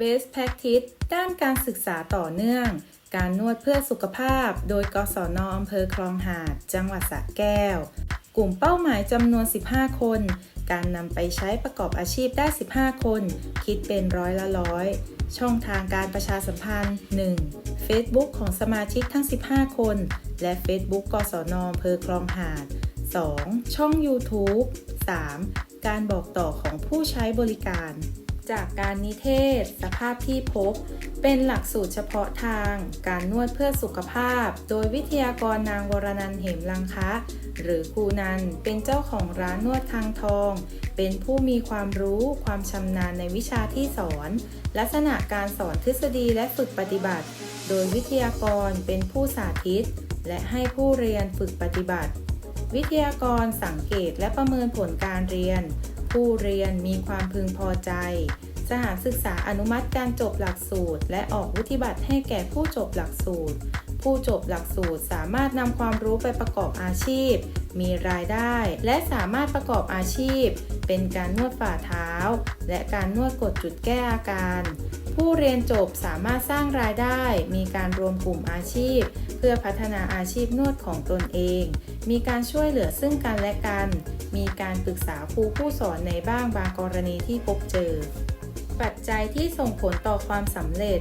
Best Practice ด้านการศึกษาต่อเนื่อง การนวดเพื่อสุขภาพ โดยกศนอำเภอคลองหาด จังหวัดสระแก้ว กลุ่มเป้าหมายจำนวน 15 คน การนำไปใช้ประกอบอาชีพได้ 15 คน คิดเป็นร้อยละร้อย ช่องทางการประชาสัมพันธ์ 1. Facebook ของสมาชิกทั้ง 15 คน และ Facebook กศนอำเภอคลองหาด 2. ช่อง YouTube 3. การบอกต่อของผู้ใช้บริการ จากการนิเทศ สภาพที่พบ เป็นหลักสูตรเฉพาะทาง การนวดเพื่อสุขภาพ โดยวิทยากรนางวรนันเหมลังคะ หรือครูนันเป็นเจ้าของร้านนวดคางทอง เป็นผู้มีความรู้ความชำนาญในวิชาที่สอน ลักษณะการสอนทฤษฎีและฝึกปฏิบัติ โดยวิทยากรเป็นผู้สาธิต และให้ผู้เรียนฝึกปฏิบัติ วิทยากรสังเกตและประเมินผลการเรียน ผู้เรียนมีความพึงพอใจ สถานศึกษาอนุมัติการจบหลักสูตร และออกวุฒิบัตรให้แก่ผู้จบหลักสูตร ผู้จบหลักสูตรสามารถนำความรู้ไปประกอบอาชีพ มีรายได้ และสามารถประกอบอาชีพ เป็นการนวดฝ่าเท้า และการนวดกดจุดแก้อาการ ผู้เรียนจบสามารถสร้างรายได้ มีการรวมกลุ่มอาชีพ เพื่อพัฒนาอาชีพนวดของตนเอง มีการช่วยเหลือซึ่งกันและกัน มีการปรึกษาครูผู้สอนในบ้างบางกรณีที่พบเจอ ปัจจัยที่ส่งผลต่อความสำเร็จ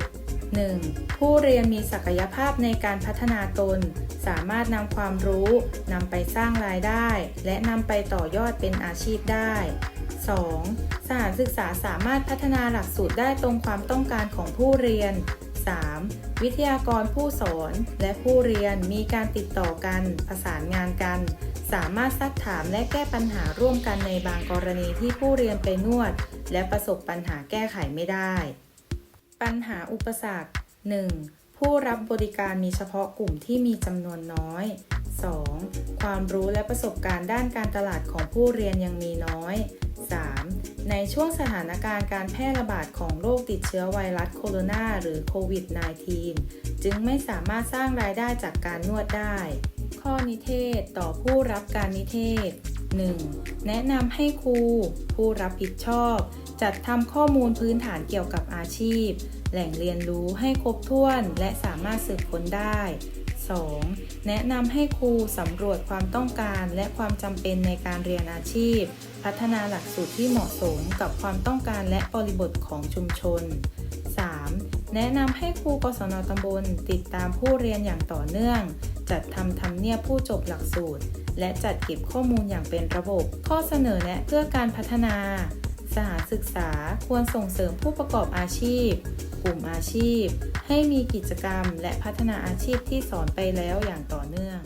1. ผู้เรียนมีศักยภาพในการพัฒนาตน สามารถนำความรู้นำไปสร้างรายได้ และนำไปต่อยอดเป็นอาชีพได้ 2. สถานศึกษาสามารถพัฒนาหลักสูตรได้ตรงความต้องการของผู้เรียน 3. วิทยากรผู้สอนและผู้เรียนมีการติดต่อกัน ประสานงานกัน สามารถซักถามและแก้ปัญหาร่วมกันในบางกรณีที่ผู้เรียนไปนวด และประสบปัญหาแก้ไขไม่ได้ ปัญหาอุปสรรค 1. ผู้รับบริการมีเฉพาะกลุ่มที่มีจำนวนน้อย 2. ความรู้และประสบการณ์ด้านการตลาดของผู้เรียนยังมีน้อย 3. ในช่วงสถานการณ์การแพร่ระบาดของโรคติดเชื้อไวรัสโคโรนาหรือโควิด -19 จึงไม่สามารถสร้างรายได้จากการนวดได้ ข้อนิเทศต่อผู้รับการนิเทศ 1. แนะนำให้ครู ผู้รับผิดชอบ จัดทำข้อมูลพื้นฐานเกี่ยวกับอาชีพ แหล่งเรียนรู้ให้ครบถ้วนและสามารถสืบค้นได้ 2. แนะนำให้ครูสำรวจความต้องการและความจำเป็นในการเรียนอาชีพ พัฒนาหลักสูตรที่เหมาะสมกับความต้องการและบริบทของชุมชน 3. แนะนำให้ครูกศนตำบล ติดตามผู้เรียนอย่างต่อเนื่อง จัดทำทำเนียบผู้จบหลักสูตร และจัดเก็บข้อมูลอย่างเป็นระบบ ข้อเสนอแนะเพื่อการพัฒนา สถานศึกษาควรส่งเสริมผู้ประกอบอาชีพ กลุ่มอาชีพ ให้มีกิจกรรมและพัฒนาอาชีพที่สอนไปแล้วอย่างต่อเนื่อง